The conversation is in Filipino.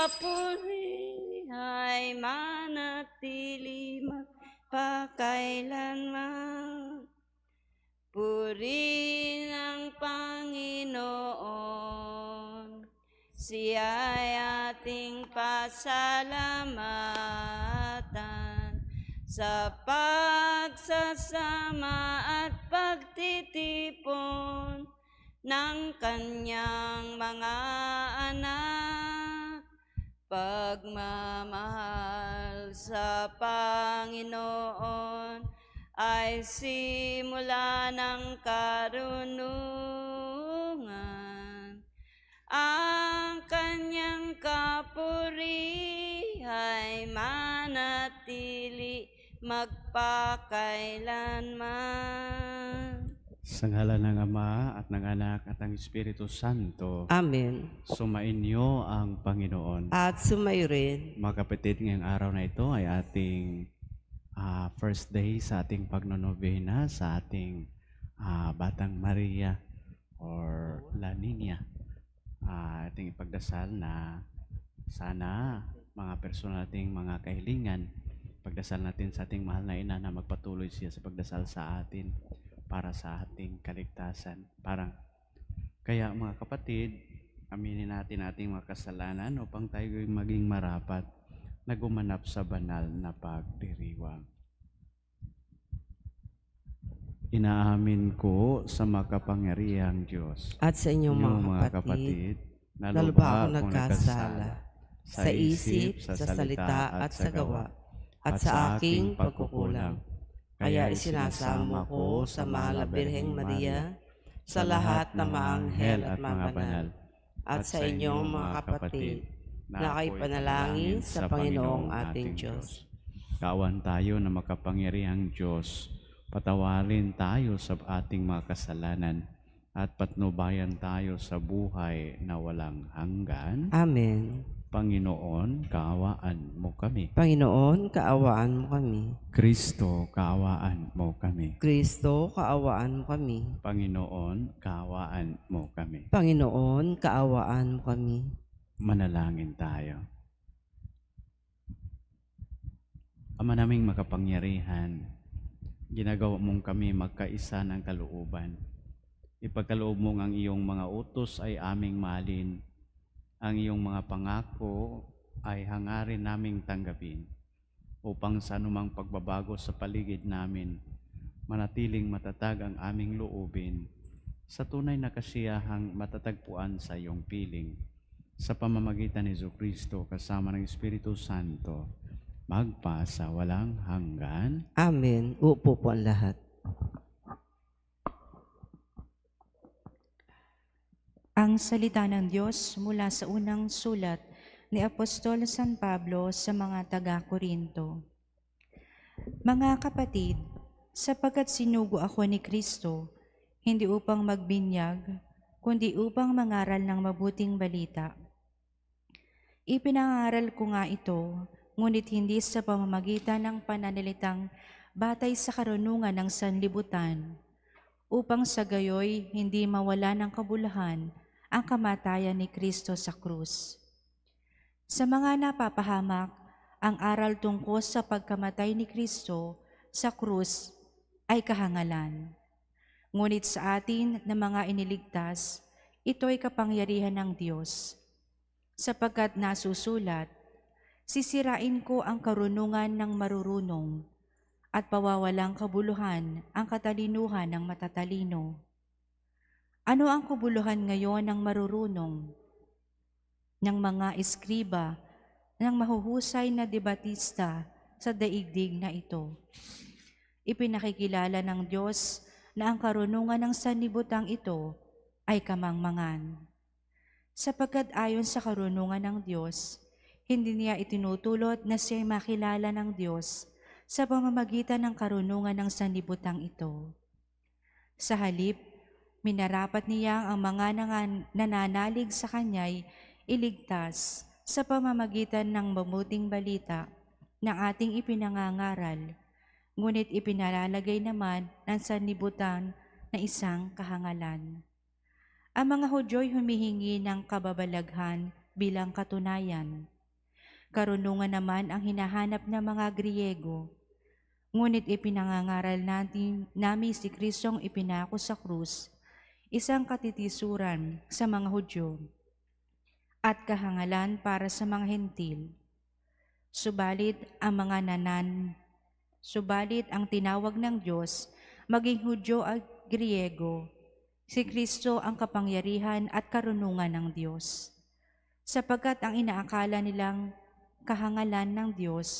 kapuri ay manatili magpakailanman. Puri ng Panginoon, siya ay ating pasalamatan sa pagsasama at pagtitipon ng kanyang mga anak. Pagmamahal sa Panginoon ay simula ng karunungan. Ang kanyang kapuri ay manatili magpakailanman. Sa ngala ng Ama at ng Anak at ng Espiritu Santo, Amen. sumainyo ang Panginoon. At sumayo rin Mga kapatid, ngayong araw na ito ay ating ah, first day sa ating pagnonovena sa ating ah, Batang Maria or La Nina. Ah, ating ipagdasal na sana mga personal nating mga kahilingan, pagdasal natin sa ating mahal na ina na magpatuloy siya sa pagdasal sa atin para sa ating kaligtasan. Parang kaya mga kapatid, aminin natin ating mga kasalanan upang tayo maging marapat na gumanap sa banal na pagdiriwang. Inaamin ko sa makapangyarihang Diyos, at sa inyong inyong mga kapatid, na na ako akong nagkasala sa isip, sa salita at sa gawa, at sa aking pagkukulang. Kaya isinasamo ko sa mahal na Birheng Maria, sa lahat ng mga anghel at mga banal, at sa inyong mga kapatid, na kay panalangin sa Panginoong ating Diyos. Kawan tayo na makapangyarihang Diyos, patawarin tayo sa ating mga kasalanan at patnubayan tayo sa buhay na walang hanggan. Amen. Panginoon, kaawaan mo kami. Panginoon, kaawaan mo kami. Kristo, kaawaan mo kami. Kristo, kaawaan mo kami. Panginoon, kaawaan mo kami. Panginoon, kaawaan mo kami. Manalangin tayo. Ama naming makapangyarihan, ginagawa mong kami magkaisa ng kalooban. Ipagkaloob mong ang iyong mga utos ay aming malin. Ang iyong mga pangako ay hangarin naming tanggapin upang sa anumang pagbabago sa paligid namin, manatiling matatag ang aming loobin sa tunay na kasiyahang matatagpuan sa iyong piling sa pamamagitan ni Kristo kasama ng Espiritu Santo, magpa sa walang hanggan. Amen. Upo po ang lahat. Ang salita ng Diyos mula sa unang sulat ni Apostol San Pablo sa mga taga-Korinto. Mga kapatid, sapagkat sinugo ako ni Kristo, hindi upang magbinyag, kundi upang mangaral ng mabuting balita. Ipinangaral ko nga ito, ngunit hindi sa pamamagitan ng pananalitang batay sa karunungan ng sanlibutan, upang sa gayoy hindi mawala ng kabulahan ang kamatayan ni Kristo sa krus. Sa mga napapahamak, ang aral tungkol sa pagkamatay ni Kristo sa krus ay kahangalan. Ngunit sa atin na mga iniligtas, ito ay kapangyarihan ng Diyos. Sapagkat nasusulat, sisirain ko ang karunungan ng marurunong at pawawalang kabuluhan ang katalinuhan ng matatalino. Ano ang kabuluhan ngayon ng marurunong? Ng mga eskriba, ng mahuhusay na debatista sa daigdig na ito. Ipinakikilala ng Diyos na ang karunungan ng sanibutang ito ay kamangmangan. Sapagkat ayon sa karunungan ng Diyos, hindi niya itinutulot na siya'y makilala ng Diyos sa pamamagitan ng karunungan ng sanibutang ito. Sa halip, minarapat niya ang mga nananalig sa kanya'y iligtas sa pamamagitan ng mabuting balita ng ating ipinangangaral, ngunit ipinalalagay naman ng sanlibutan na isang kahangalan. Ang mga Hudyo'y humihingi ng kababalaghan bilang katunayan. Karunungan naman ang hinahanap ng mga Griego. Ngunit ipinangangaral natin namin si Kristong ipinako sa krus, isang katitisuran sa mga Hudyo at kahangalan para sa mga hentil. Subalit ang mga nanan, subalit ang tinawag ng Diyos, maging Hudyo at Griego, si Kristo ang kapangyarihan at karunungan ng Diyos. Sapagkat ang inaakala nilang kahangalan ng Diyos